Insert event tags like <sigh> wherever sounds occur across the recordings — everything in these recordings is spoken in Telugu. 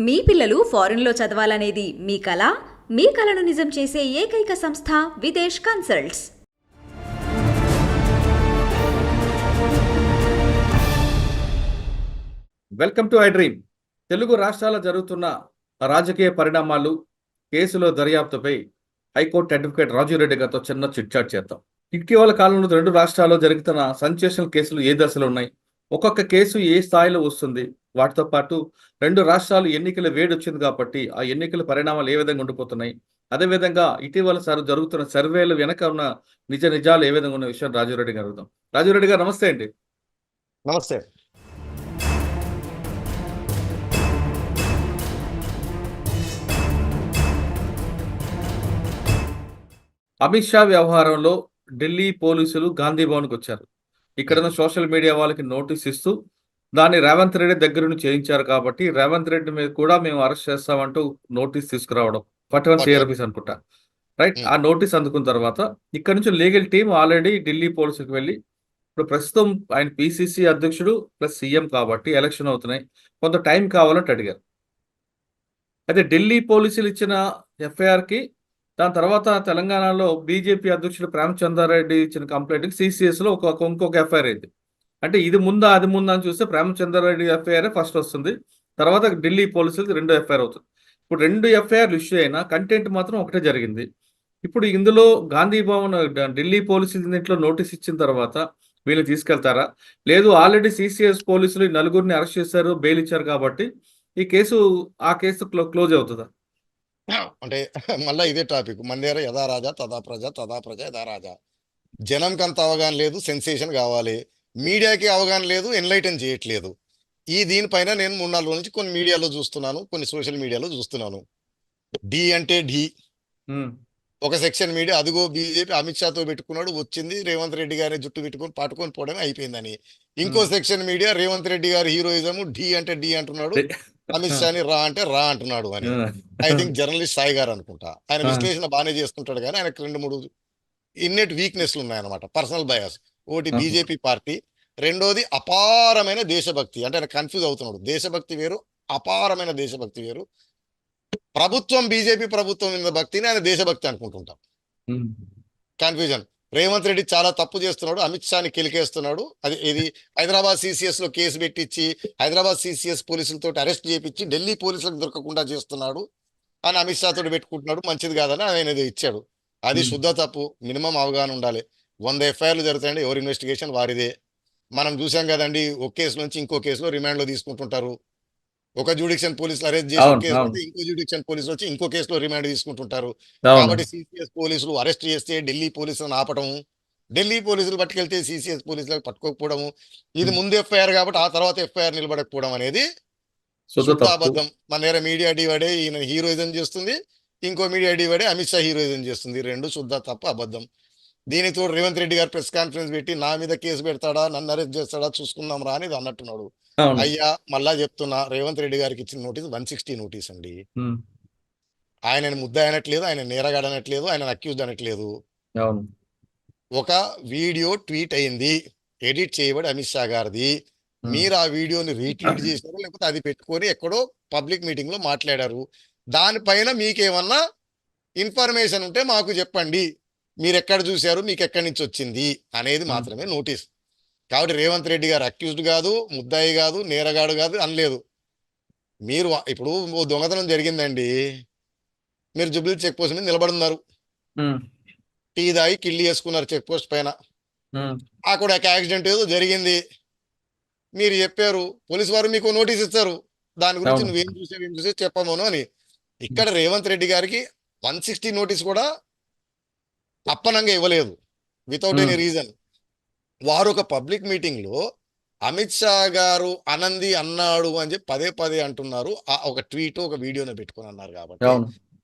మీ పిల్లలు ఫారెన్లో చదవాలనేది మీ కళ మీ కళను నిజం చేసే ఏకైక సంస్థ Videsh consults. Welcome to I dream. Telugu రాష్ట్రాల జరుగుతున్న రాజకీయ పరిణామాలు కేసులో దర్యాప్తుపై హైకోర్టు అడ్వకేట్ రాజురెడ్డి గారితో చిన్న చిట్చాట్ చేద్దాం. ఇటీవల కాలంలో రెండు రాష్ట్రాల్లో జరుగుతున్న సంచేషన్ కేసులు ఏ దశలో ఉన్నాయి? ఒక్కొక్క కేసు ఏ స్థాయిలో వస్తుంది? వాటితో పాటు రెండు రాష్ట్రాలు ఎన్నికల వేడి వచ్చింది కాబట్టి ఆ ఎన్నికల పరిణామాలు ఏ విధంగా ఉండిపోతున్నాయి? అదేవిధంగా ఇటీవల సార్ జరుగుతున్న సర్వేలు వెనక ఉన్న నిజ నిజాలు ఏ విధంగా ఉన్న విషయం రాజురెడ్డి గారు అడుగుదాం. రాజురెడ్డి గారు నమస్తే అండి. నమస్తే. అమిత్ షా వ్యవహారంలో ఢిల్లీ పోలీసులు గాంధీ భవన్కి వచ్చారు. ఇక్కడ సోషల్ మీడియా వాళ్ళకి నోటీస్ ఇస్తూ దాన్ని రేవంత్ రెడ్డి దగ్గర నుంచి చేయించారు కాబట్టి రేవంత్ రెడ్డి మీద కూడా మేము అరెస్ట్ చేస్తామంటూ నోటీస్ తీసుకురావడం ఫార్టీ వన్ Okay. సిఆర్పిస్ అనుకుంటా. రైట్. ఆ నోటీస్ అందుకున్న తర్వాత ఇక్కడ నుంచి లీగల్ టీం ఆల్రెడీ ఢిల్లీ పోలీసులకు వెళ్ళి ఇప్పుడు ప్రస్తుతం ఆయన పిసిసి అధ్యక్షుడు ప్లస్ సీఎం కాబట్టి ఎలక్షన్ అవుతున్నాయి. కొంత టైం కావాలంటే అడిగారు. అయితే ఢిల్లీ పోలీసులు ఇచ్చిన ఎఫ్ఐఆర్కి దాని తర్వాత తెలంగాణలో బీజేపీ అధ్యక్షుడు ప్రేమచంద్రారెడ్డి ఇచ్చిన కంప్లైంట్ సిసిఎస్లో ఒక ఇంకొక ఎఫ్ఐఆర్ అయింది. అంటే ఇది ముందా అది ముందా అని చూస్తే ప్రేమచంద్రారెడ్డి ఎఫ్ఐఆర్ ఫస్ట్ వస్తుంది. తర్వాత ఢిల్లీ పోలీసులకి రెండో ఎఫ్ఐఆర్ అవుతుంది. ఇప్పుడు రెండు ఎఫ్ఐఆర్లు ఇష్యూ అయినా కంటెంట్ మాత్రం ఒకటే జరిగింది. ఇప్పుడు ఇందులో గాంధీ భవన్ ఢిల్లీ పోలీసులు దీంట్లో నోటీస్ ఇచ్చిన తర్వాత వీళ్ళు తీసుకెళ్తారా? లేదు ఆల్రెడీ సిసిఎస్ పోలీసులు ఈ నలుగురిని అరెస్ట్ చేశారు బెయిల్ ఇచ్చారు కాబట్టి ఈ కేసు ఆ కేసు క్లో- క్లోజ్ అవుతుందా? అంటే మళ్ళీ ఇదే టాపిక్ మన దగ్గర యథా రాజా తదా ప్రజ తదా ప్రజ యథా రాజా జనంకంత అవగాహన లేదు సెన్సేషన్ కావాలి. మీడియాకి అవగాహన లేదు ఎన్లైటన్ చేయట్లేదు. ఈ దీనిపైన నేను మూడు నాలుగు నుంచి కొన్ని మీడియాలో చూస్తున్నాను కొన్ని సోషల్ మీడియాలో చూస్తున్నాను. డి అంటే డి. ఒక సెక్షన్ మీడియా అదిగో బీజేపీ అమిత్ షాతో పెట్టుకున్నాడు వచ్చింది రేవంత్ రెడ్డి గారి జుట్టు పెట్టుకొని పట్టుకొని పోవడమే అయిపోయిందని. ఇంకో. సెక్షన్ మీడియా రేవంత్ రెడ్డి గారి హీరోయిజం డి అంటే డి అంటున్నాడు అమిత్ షాని రా అంటే రా అంటున్నాడు అని. ఐ థింక్ జర్నలిస్ట్ సాయి గారు అనుకుంటా. ఆయన. విశ్లేషణ బాగానే చేసుకుంటాడు కానీ ఆయనకు రెండు మూడు ఇన్నెట్ వీక్నెస్లు ఉన్నాయన్నమాట పర్సనల్ బయాస్. ఒకటి. బీజేపీ పార్టీ రెండోది అపారమైన దేశభక్తి. అంటే ఆయన కన్ఫ్యూజ్ అవుతున్నాడు. దేశభక్తి వేరు అపారమైన దేశభక్తి వేరు. ప్రభుత్వం బీజేపీ ప్రభుత్వం మీద భక్తిని ఆయన దేశభక్తి అనుకుంటుంటాం. కన్ఫ్యూజన్ రేవంత్ రెడ్డి చాలా తప్పు చేస్తున్నాడు. అమిత్ షాని కిలికేస్తున్నాడు. అది ఇది హైదరాబాద్ సిసిఎస్లో కేసు పెట్టించి హైదరాబాద్ సిసిఎస్ పోలీసులతో అరెస్ట్ చేపించి ఢిల్లీ పోలీసులకు దొరకకుండా చేస్తున్నాడు అని అమిత్ షా తోటి పెట్టుకుంటున్నాడు. మంచిది కాదని ఆయన ఇచ్చాడు. అది. శుద్ధ తప్పు. మినిమం అవగాహన ఉండాలి. వంద ఎఫ్ఐఆర్లు జరుగుతాయండి ఎవరి ఇన్వెస్టిగేషన్ వారిదే. మనం చూసాం కదండి ఒక కేసు నుంచి ఇంకో కేసులో రిమాండ్లో తీసుకుంటుంటారు. ఒక జ్యూడిక్షన్ పోలీసులు అరెస్ట్ చేసి ఒక అవును, కేసు ఇంకో జ్యూడిక్షన్ పోలీసులు వచ్చి ఇంకో కేసులో రిమాండ్ తీసుకుంటుంటారు. కాబట్టి సిసిఎస్ పోలీసులు అరెస్ట్ చేస్తే ఢిల్లీ పోలీసులను ఆపటం ఢిల్లీ పోలీసులు పట్టుకెళ్తే సిసిఎస్ పోలీసులకు పట్టుకోకపోవడము ఇది. ముందు ఎఫ్ఐఆర్ కాబట్టి ఆ తర్వాత ఎఫ్ఐఆర్ నిలబడకపోవడం అనేది అబద్ధం మన దగ్గర మీడియా డివైడే ఈయన హీరోయిజం చేస్తుంది ఇంకో మీడియా డివైడే అమిత్ షా హీరోయిజం చేస్తుంది. రెండు శుద్ధ తప్ప అబద్ధం. దీనితో రేవంత్ రెడ్డి గారు ప్రెస్ కాన్ఫరెన్స్ పెట్టి నా మీద కేసు పెడతాడా నన్ను అరెస్ట్ చేస్తాడా చూసుకుందాం రా అనేది అన్నట్టున్నాడు. అయ్యా మళ్ళా చెప్తున్నా రేవంత్ రెడ్డి గారికి ఇచ్చిన నోటీస్ వన్ సిక్స్టీ నోటీస్ అండి. ఆయన ముద్ద అనట్లేదు ఆయన నేరగాడు అనట్లేదు ఆయన అక్యూజ్డ్ అనట్లేదు ఒక వీడియో ట్వీట్ అయింది. ఎడిట్ చేయబడి అమిత్ షా గారిది. మీరు ఆ వీడియోని రీట్వీట్ చేశారు లేకపోతే అది పెట్టుకొని ఎక్కడో పబ్లిక్ మీటింగ్లో మాట్లాడారు. దానిపైన మీకేమన్నా ఇన్ఫర్మేషన్ ఉంటే మాకు చెప్పండి. మీరు ఎక్కడ చూశారు? మీకు ఎక్కడి నుంచి వచ్చింది? అనేది మాత్రమే నోటీస్. కాబట్టి రేవంత్ రెడ్డి గారు అక్యూజ్డ్ కాదు ముద్దాయి కాదు నేరగాడు కాదు అనలేదు. మీరు ఇప్పుడు ఓ దొంగతనం జరిగిందండి. మీరు జుబ్లీ చెక్ పోస్ట్ మీద నిలబడున్నారు. టీ దాగి కిల్లి వేసుకున్నారు చెక్ పోస్ట్ పైన. అక్కడ ఒక యాక్సిడెంట్ ఏదో జరిగింది. మీరు చెప్పారు. పోలీసు వారు మీకు నోటీస్ ఇస్తారు దాని గురించి. నువ్వేం చూసావు ఏం చూసావు చెప్పమను అని. ఇక్కడ రేవంత్ రెడ్డి గారికి వన్ సిక్స్టీ నోటీస్ కూడా అప్పనంగా ఇవ్వలేదు. Without any. రీజన్ వారు ఒక పబ్లిక్ మీటింగ్లో అమిత్ షా గారు అనంది అన్నాడు అని చెప్పి పదే పదే అంటున్నారు. ఆ ఒక ట్వీట్ ఒక వీడియోని పెట్టుకొని అన్నారు కాబట్టి.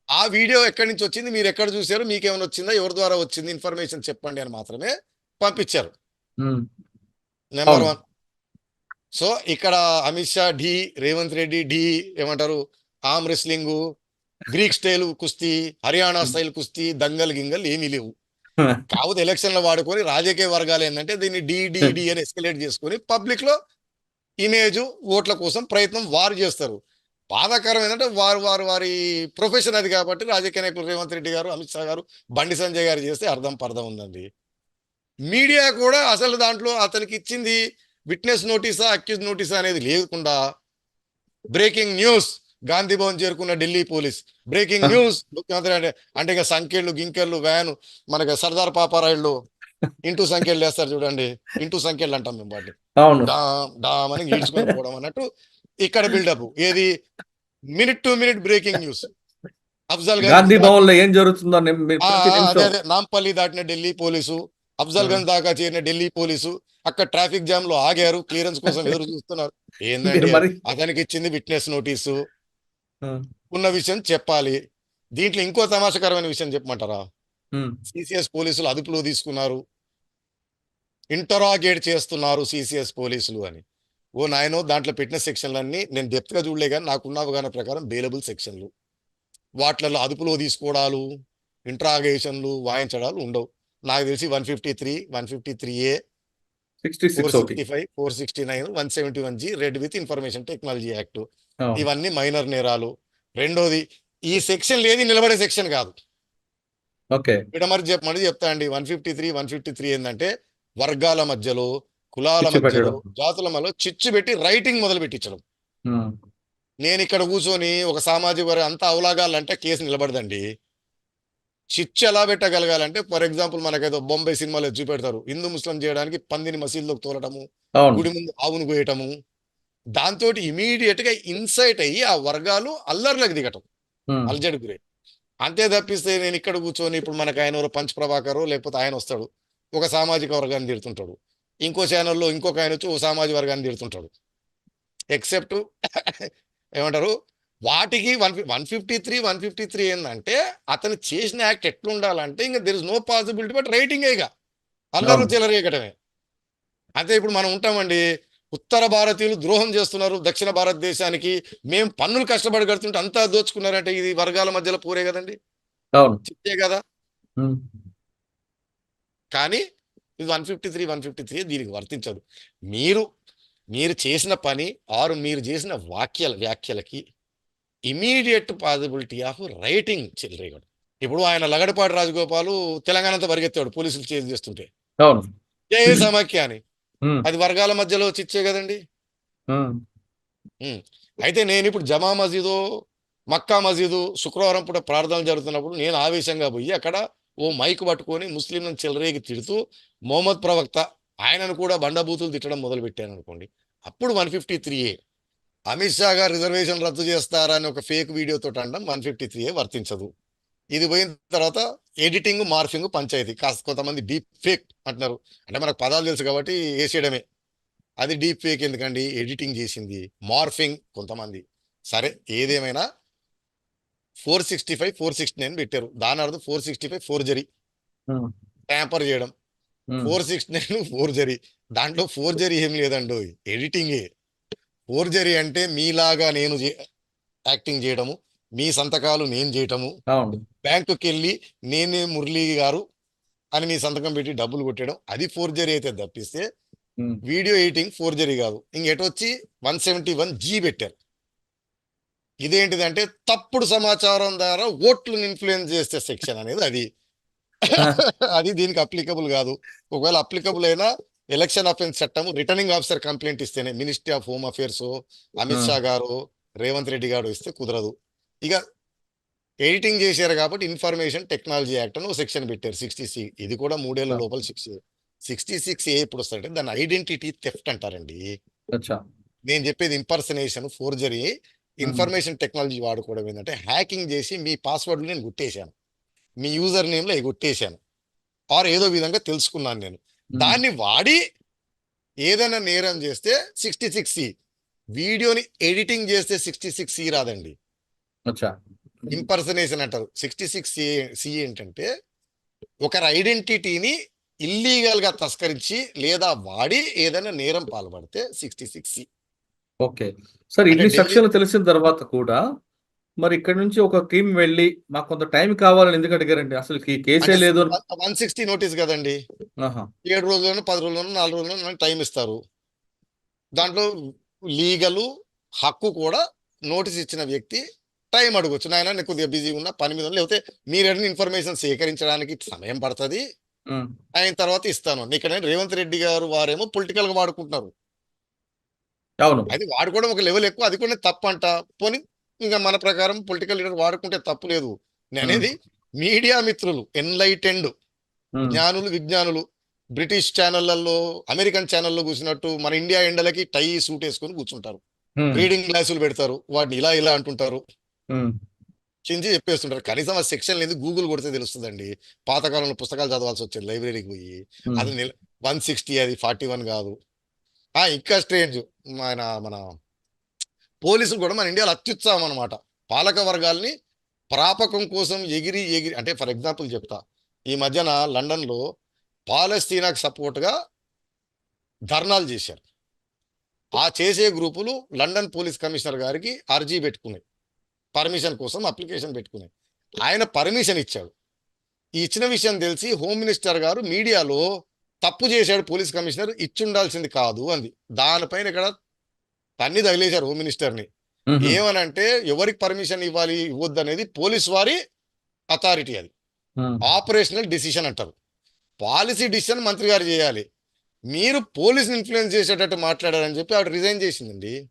ఆ వీడియో ఎక్కడి నుంచి వచ్చింది? మీరు ఎక్కడ చూసారు మీకేమైనా వచ్చిందా? ఎవరి ద్వారా వచ్చింది? ఇన్ఫర్మేషన్ చెప్పండి అని మాత్రమే పంపించారు. నెంబర్. వన్ సో ఇక్కడ అమిత్ షా ఢీ రేవంత్ రెడ్డి ఢీ ఏమంటారు? ఆమ్ రెస్లింగ్ గ్రీక్ స్టైల్ కుస్తీ హర్యానా స్టైల్ కుస్తీ దంగల్ గింగల్ ఏమీ లేవు. కాకపోతే ఎలక్షన్లో వాడుకొని రాజకీయ వర్గాలు ఏంటంటే దీన్ని డి డి డి అని ఎస్కలేట్ చేసుకొని పబ్లిక్లో ఇమేజ్ ఓట్ల కోసం ప్రయత్నం వారు చేస్తారు. బాధాకరం ఏంటంటే వారు వారు వారి ప్రొఫెషన్ అది కాబట్టి రాజకీయ నాయకులు రేవంత్ రెడ్డి గారు అమిత్ షా గారు బండి సంజయ్ గారు చేస్తే అర్థం పర్థం ఉందండి. మీడియా కూడా అసలు దాంట్లో అతనికి ఇచ్చింది విట్నెస్ నోటీసా అక్యూజ్ నోటీసా అనేది లేకుండా బ్రేకింగ్ న్యూస్. గాంధీ భవన్ చేరుకున్న ఢిల్లీ పోలీస్. Breaking news. ముఖ్యమంత్రి అంటే అంటే ఇక సంఖ్యలు గింకెళ్ళు వ్యాన్ మనకి సర్దార్ పాపారాయుళ్ళు ఇంటూ సంఖ్యలు వేస్తారు చూడండి. ఇంటూ సంఖ్యలు అంటాం మేము డామ్ డామ్ అని గీడ్చుకొని పోవడం అన్నట్టు ఇక్కడ బిల్డప్. ఏది? Minute to minute breaking news. Afzal Gandhi భవన్లో ఏం జరుగుతుందో నాంపల్లి దాటిన ఢిల్లీ పోలీసు అఫ్జల్. గంజ్ దాకా చేరిన ఢిల్లీ పోలీసు అక్కడ ట్రాఫిక్ జామ్లో ఆగారు. క్లియరెన్స్ కోసం ఎదురు చూస్తున్నారు. మరి అతనికి ఇచ్చింది విట్నెస్ నోటీసు. ఉన్న విషయం చెప్పాలి. దీంట్లో ఇంకో తమాషకరమైన విషయం చెప్పమంటారా? సిసిఎస్ పోలీసులు అదుపులో తీసుకున్నారు. ఇంటరాగేట్ చేస్తున్నారు సిసిఎస్ పోలీసులు అని. ఓ నాయనో దాంట్లో పెట్టిన సెక్షన్లన్నీ నేను డెప్త్గా చూడలే కానీ నాకున్న అవగాహన ప్రకారం బెయిలబుల్ సెక్షన్లు. వాటిలలో అదుపులో తీసుకోవడాలు ఇంట్రాగేషన్లు వాయించడాలు ఉండవు. నాకు తెలిసి one fifty three one fifty three A sixty four six ఒకటి sixty five four sixty nine one seventy one G read with information technology act. ఇవన్నీ మైనర్ నేరాలు. రెండోది ఈ సెక్షన్ ఏది నిలబడే సెక్షన్ కాదు. ఓకే. ఇక్కడ మరి చెప్తా అండి one fifty three one fifty three ఏంటంటే వర్గాల మధ్యలో కులాల మధ్యలో. జాతుల మధ్యలో చిచ్చు పెట్టి రైటింగ్ మొదలు పెట్టించడం. నేను ఇక్కడ కూర్చొని ఒక సామాజిక వర్గం అంతా అవలాగాలంటే కేసు నిలబడదండి. చిచ్చు ఎలా పెట్టగలగాలంటే ఫర్ ఎగ్జాంపుల్ మనకేదో బొంబాయి సినిమాలో చూపెడతారు. హిందూ ముస్లిం చేయడానికి పందిని మసీదులోకి తోలటము గుడి ముందు ఆవును కోయటము దాంతో ఇమీడియట్గా ఇన్సైట్ అయ్యి ఆ వర్గాలు అల్లర్లకు దిగటం. అలజడి గురే అంతే తప్పిస్తే నేను ఇక్కడ కూర్చొని ఇప్పుడు మనకు ఆయన పంచ్ ప్రభాకర్ లేకపోతే ఆయన వస్తాడు ఒక సామాజిక వర్గాన్ని తిడుతుంటాడు ఇంకో ఛానల్లో ఇంకొక ఆయన వచ్చి ఓ సామాజిక వర్గాన్ని తిడుతుంటాడు ఎక్సెప్ట్ ఏమంటారు? వాటికి one one fifty three one fifty three ఏంటంటే అతను చేసిన యాక్ట్ ఎట్లుండాలంటే ఇంకా there is no possibility but rioting ఇక. అల్లరు అవును. చెలరేయకటమే అంతే ఇప్పుడు మనం ఉంటామండి. ఉత్తర భారతీయులు ద్రోహం చేస్తున్నారు దక్షిణ భారతదేశానికి. మేము పన్నులు కష్టపడి కడుతుంటే అంతా దోచుకున్నారంటే ఇది వర్గాల మధ్యలో పూరే కదండి. చిత్తే కదా. కానీ ఇది one fifty three one fifty three దీనికి వర్తించదు. మీరు మీరు చేసిన పని ఆరు మీరు చేసిన వాక్యాల వ్యాఖ్యలకి ఇమీడియట్ పాసిబిలిటీ ఆఫ్ రైటింగ్ చెల్లరేయడం ఇప్పుడు ఆయన లగడపాటి రాజగోపాలు తెలంగాణ అంతా పరిగెత్తాడు పోలీసులు చేసి చేస్తుంటే. ఏ సమాఖ్య అని. అది వర్గాల మధ్యలో చిచ్చే కదండి. అయితే నేను ఇప్పుడు జమా మసీదు మక్కా మసీదు శుక్రవారం పూట ప్రార్థనలు జరుగుతున్నప్పుడు నేను ఆవేశంగా పోయి అక్కడ ఓ మైక్ పట్టుకొని ముస్లింలను చెలరేగి తిడుతూ మొహమ్మద్ ప్రవక్త ఆయనను కూడా బండబూతులు తిట్టడం మొదలు పెట్టాను అనుకోండి. అప్పుడు one fifty three A. Amit Shah గారు రిజర్వేషన్ రద్దు చేస్తారని ఒక ఫేక్ వీడియోతో అనడం వన్ ఫిఫ్టీ త్రీ ఏ వర్తించదు. ఇది పోయిన తర్వాత ఎడిటింగ్ మార్ఫింగ్ పంచాయతీ కాస్త కొంతమంది డీప్ ఫేక్ అంటున్నారు. అంటే మనకు పదాలు తెలుసు కాబట్టి వేసేయడమే. అది డీప్ ఫేక్ ఎందుకండి? ఎడిటింగ్ చేసింది మార్ఫింగ్ కొంతమంది. సరే ఏదేమైనా four sixty five four sixty nine పెట్టారు. దాని అర్థం four sixty five forgery. Um, tamper చేయడం. Um, four sixty nine forgery. దాంట్లో ఫోర్జరీ ఏం లేదండి ఎడిటింగే. ఫోర్జరీ అంటే మీలాగా నేను యాక్టింగ్ చేయడము మీ సంతకాలు నేను చేయటము. బ్యాంకుకి వెళ్ళి నేనే మురళీ గారు అని మీ సంతకం పెట్టి డబ్బులు కొట్టడం అది ఫోర్జరీ అయితే తప్పిస్తే వీడియో ఎడిటింగ్ ఫోర్జరీ కాదు. ఇంకెటొచ్చి వన్ సెవెంటీ వన్ జీ పెట్టారు. ఇదేంటిదంటే తప్పుడు సమాచారం ద్వారా ఓట్లను ఇన్ఫ్లుయెన్స్ చేసే సెక్షన్ అనేది అది. <laughs> అది దీనికి అప్లికబుల్ కాదు. ఒకవేళ అప్లికబుల్ అయినా ఎలక్షన్ అఫెన్స్ చట్టం రిటర్నింగ్ ఆఫీసర్ కంప్లైంట్ ఇస్తేనే ministry of home affairs Amit Shah గారు రేవంత్ రెడ్డి గారు ఇస్తే కుదరదు. ఇక ఎడిటింగ్ చేశారు కాబట్టి ఇన్ఫర్మేషన్ టెక్నాలజీ యాక్ట్ అని ఒక సెక్షన్ పెట్టారు సిక్స్టీ సి ఇది కూడా మూడేళ్ళ లోపల సిక్స్ సిక్స్టీ సిక్స్ ఏ ఇప్పుడు వస్తాయంటే దాని ఐడెంటిటీ థెఫ్ట్ అంటారండి. నేను చెప్పేది ఇంపర్సనేషన్ ఫోర్జరీ ఇన్ఫర్మేషన్ టెక్నాలజీ వాడుకోవడం ఏంటంటే హ్యాకింగ్ చేసి మీ పాస్వర్డ్లు నేను గుట్టేశాను మీ యూజర్ నేమ్లో గుట్టేశాను ఆర్ ఏదో విధంగా తెలుసుకున్నాను నేను. దాన్ని వాడి ఏదైనా నేరం చేస్తే సిక్స్టీ సిక్స్ సి వీడియోని ఎడిటింగ్ చేస్తే సిక్స్టీ సిక్స్ సి రాదండి. అచ్చా. ఇంపర్సనేషన్ అంటారు. సిక్స్టీ సిక్స్ సి సి ఏంటంటే ఒకరి ఐడెంటిటీని ఇల్లీగల్గా తస్కరించి లేదా వాడి ఏదైనా నేరం పాల్పడితే sixty six C okay. Sir ఇన్ని సెక్షన్లు తెలిసిన తర్వాత కూడా మరి ఇక్కడ నుంచి ఒక టీం వెళ్ళి మాకు కొంత టైం కావాలని ఎందుకు అడిగారండి? అసలు కేసే లేదు. వన్ సిక్స్టీ నోటీస్ కదండి. ఏడు రోజుల్లోనూ పది రోజుల్లోనూ నాలుగు రోజుల్లోనూ టైం ఇస్తారు. దాంట్లో లీగలు హక్కు కూడా నోటీస్ ఇచ్చిన వ్యక్తి టైం అడగొచ్చు. నాయన నేను కొద్దిగా బిజీ ఉన్నా పని మీద లేకపోతే మీరు ఇన్ఫర్మేషన్ సేకరించడానికి సమయం పడుతుంది. అయిన తర్వాత ఇస్తాను. ఇక్కడ రేవంత్ రెడ్డి గారు వారేమో పొలిటికల్గా వాడుకుంటున్నారు. అవును. అది వాడుకోవడం ఒక లెవెల్ ఎక్కువ అది కూడా తప్పు అంట పోనీ ఇంకా మన ప్రకారం పొలిటికల్ లీడర్ వాడుకుంటే తప్పు లేదు. అనేది మీడియా మిత్రులు ఎన్లైటెండ్ జ్ఞానులు విజ్ఞానులు. బ్రిటిష్ ఛానళ్ళలో అమెరికన్ ఛానల్లో కూర్చున్నట్టు మన ఇండియా ఎండలకి టై సూట్ వేసుకొని కూర్చుంటారు. రీడింగ్ క్లాసులు పెడతారు. వాటిని ఇలా ఇలా అంటుంటారు. చించి చెప్పేస్తుంటారు. కనీసం ఆ సెక్షన్ లేదు గూగుల్ కొడితే తెలుస్తుందండి. పాతకాలంలో పుస్తకాలు చదవాల్సి వచ్చేది లైబ్రరీకి పోయి. అది వన్ సిక్స్టీ అది ఫార్టీ వన్ కాదు. ఆ ఇంకా స్ట్రేంజ్ మన మన పోలీసులు కూడా మన ఇండియాలో అత్యుత్సాహం అనమాట పాలక వర్గాల్ని ప్రాపకం కోసం ఎగిరి ఎగిరి అంటే ఫర్ ఎగ్జాంపుల్ చెప్తా. ఈ మధ్యన లండన్లో పాలస్తీనాకు సపోర్ట్గా ధర్నాలు చేశారు. ఆ చేసే గ్రూపులు లండన్ పోలీస్ కమిషనర్ గారికి అర్జీ పెట్టుకున్నాయి. పర్మిషన్ కోసం అప్లికేషన్ పెట్టుకున్నాయి. ఆయన పర్మిషన్ ఇచ్చాడు. ఈ ఇచ్చిన విషయం తెలిసి హోమ్ మినిస్టర్ గారు మీడియాలో తప్పు చేశాడు పోలీస్ కమిషనర్ ఇచ్చుండాల్సింది కాదు అంది. దానిపైన ఇక్కడ తన్ని తగిలేశారు హోమ్ మినిస్టర్ని. ఏమనంటే ఎవరికి పర్మిషన్ ఇవ్వాలి ఇవ్వద్దు అనేది పోలీస్ వారి అథారిటీ అది. ఆపరేషనల్ డిసిషన్ అంటారు. పాలసీ డిసిషన్ మంత్రి గారు చేయాలి. మీరు పోలీసుని ఇన్ఫ్లుయెన్స్ చేసేటట్టు మాట్లాడారని చెప్పి ఆవిడ రిజైన్ చేసిందండి.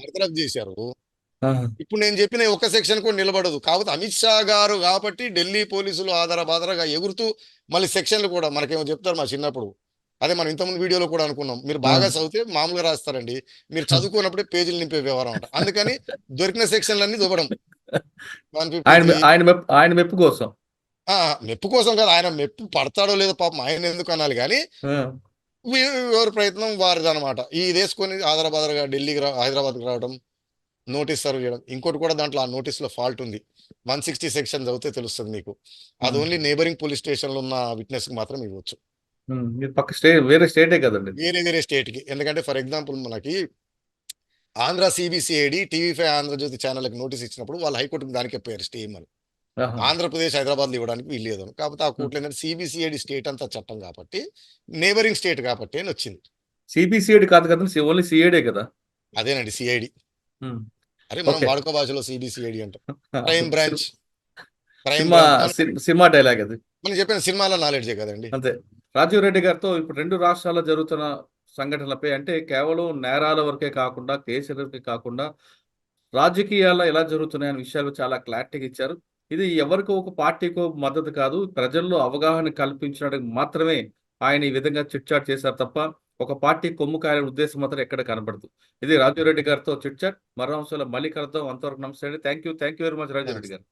బర్తరఫ్ చేశారు. ఇప్పుడు నేను చెప్పిన ఈ ఒక్క సెక్షన్ కూడా నిలబడదు. కాకపోతే అమిత్ షా గారు కాబట్టి ఢిల్లీ పోలీసులు ఆధార బాధారగా ఎగురుతూ మళ్ళీ సెక్షన్లు కూడా మనకేమో చెప్తారు మా చిన్నప్పుడు. అదే మనం ఇంతకుముందు వీడియోలో కూడా అనుకున్నాం. మీరు బాగా చదివితే మామూలుగా రాస్తారండి. మీరు చదువుకున్నప్పుడే పేజీలు నింపే వ్యవహారం అంట. అందుకని దొరికిన సెక్షన్లన్నీ దువ్వడం. ఆయన మెప్పు కోసం. మెప్పు కోసం కాదు. ఆయన మెప్పు పడతాడో లేదో పాపం ఆయన ఎందుకు అనాలి కానీ ఎవరి ప్రయత్నం వారిది అనమాట ఈ వేసుకొని ఆధారబాదరగా ఢిల్లీకి రా హైదరాబాద్కి రావడం నోటీస్ సర్వ్ చేయడం. ఇంకోటి కూడా దాంట్లో ఆ నోటీస్లో ఫాల్ట్ ఉంది. వన్ సిక్స్టీ సెక్షన్ చదివితే తెలుస్తుంది మీకు. అది. ఓన్లీ నేబరింగ్ పోలీస్ స్టేషన్లో ఉన్న విట్నెస్కి మాత్రం ఇవ్వచ్చు. పక్క స్టే వేరే స్టేటే కదండి. వేరే వేరే స్టేట్కి. ఎందుకంటే ఫర్ ఎగ్జాంపుల్ మనకి Andhra CBCID TV five Andhrajyothi ఛానల్కి నోటీస్ ఇచ్చినప్పుడు వాళ్ళు హైకోర్టుకి దానికే పోయారు స్టే అని. ఆంధ్రప్రదేశ్ హైదరాబాద్లో ఇవ్వడానికి వీల్లేదు. కాకపోతే ఆ కోర్టులో ఏంటంటే సిబిసిఐడి స్టేట్ అంతా చట్టం కాబట్టి నేబరింగ్ స్టేట్ కాబట్టి అని వచ్చింది. సిబిసిఐడి కాదు కదా ఓన్లీ సిఐడే కదా. అదేనండి సిఐడి. అరే మనం. వాడుక భాషలో సిబిసిఐడి అంటాం. Crime branch. Crime cinema dialogue అది. మనం చెప్పిన సినిమాల నాలెడ్జే కదండి. అంతే. రాజీవ్ రెడ్డి గారితో ఇప్పుడు రెండు రాష్ట్రాల్లో జరుగుతున్న సంఘటనలపై అంటే కేవలం నేరాల వరకే కాకుండా కేసులకే కాకుండా రాజకీయాల్లో ఎలా జరుగుతున్నాయనే విషయాలు చాలా క్లారిటీగా ఇచ్చారు. ఇది ఎవరికో ఒక పార్టీకో మద్దతు కాదు ప్రజల్లో అవగాహన కల్పించడానికి మాత్రమే ఆయన ఈ విధంగా చిట్చాట్ చేశారు తప్ప ఒక పార్టీ కొమ్ము కాయల ఉద్దేశం మాత్రం ఎక్కడ కనబడదు. ఇది రాజీవ్ రెడ్డి గారితో చిట్చాట్. మరో అంశాలు మళ్ళీ కలుద్దాం. అంతవరకు నమస్తే అండి. Thank you thank you very much Rajiv Reddy గారు.